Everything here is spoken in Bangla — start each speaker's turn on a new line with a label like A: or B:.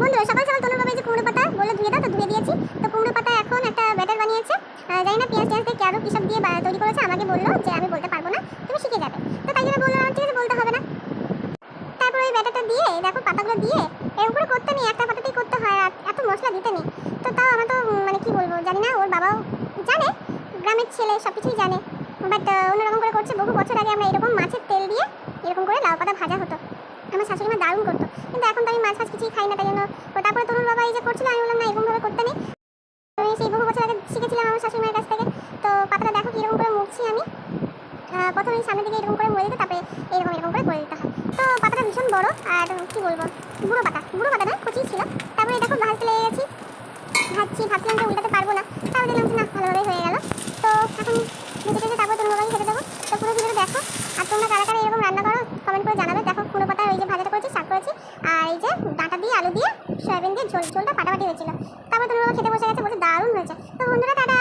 A: বন্ধুরা সকাল সকাল তনুর বাবা যে কুমড়ো পাতা বলে ধুয়ে দাও, তো ধুয়ে দিয়েছি। তো কুমড়ো পাতা এখন একটা ব্যাটার বানিয়েছে। জানি না পেঁয়াজ টেঁয়াজ দিয়ে ক্যারো কী সব দিয়ে তৈরি করেছে, আমাকে বলল যে আমি বলতে পারব না, তুমি শিখে যাবে। তো তাই জন্য বললাম ঠিক আছে, বলতে হবে না। তারপর ওই ব্যাটারটা দিয়ে দেখো পাতাগুলো দিয়ে, এরকম করে করতে নেই, একটা পাতাতেই করতে হয় এত মশলা দিতে নেই। তো তাও আমরা তো মানে কি বলব, জানি না, ওর বাবাও জানে, গ্রামের ছেলে সব কিছুই জানে বাট অন্যরকম করে করছে, বহু বছর আগে আমরা এরকম মাছের তেল দিয়ে এরকম করে লাউ পাতা ভাজা হতো। আমার শাশুড়ি মা দারুণ করতো। কিন্তু এখন তো আমি মাছ ফাছ কিছুই খাই না, তাই জন্য তারপরে তরুণ বাবা এই যে করছিল, আমি বললাম, না এরকমভাবে করতে নেই। আমি সেই বহু বছর আগে শিখেছিলাম আমার শাশুড়ি মায়ের কাছ থেকে। তো পাতাটা দেখো কীরকম করে মুখছি আমি। প্রথমে সামনের দিকে এরকম করে মুড়ে দিতে, তারপরে এরকম এরকম করে করে দিতে হয়। তো পাতাটা ভীষণ বড়, আর কি বলব বুড়ো পাতা বুড়ো পাতা না, কচি ছিল। তারপরে দেখো ভাজতে লেগে গেছি। ভাজছি, ভাবছিলাম যে উল্টাতে পারব না। তারপর দেখলাম না ভালোভাবেই এই যে ডাঁটা দিয়ে, আলু দিয়ে, সয়াবিন দিয়ে ঝোল, ঝোলটা ফাটাফাটি হয়েছিল। তারপর তোমার বাবা খেতে বসে গেছে, বলছে দারুণ হয়েছে। তো বন্ধুরা, টাটা!